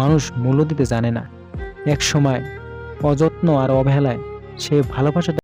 মানুষ মূল্য দিতে জানে না। এক সময় অযত্ন আর অবহেলায় সে ভালোবাসাটা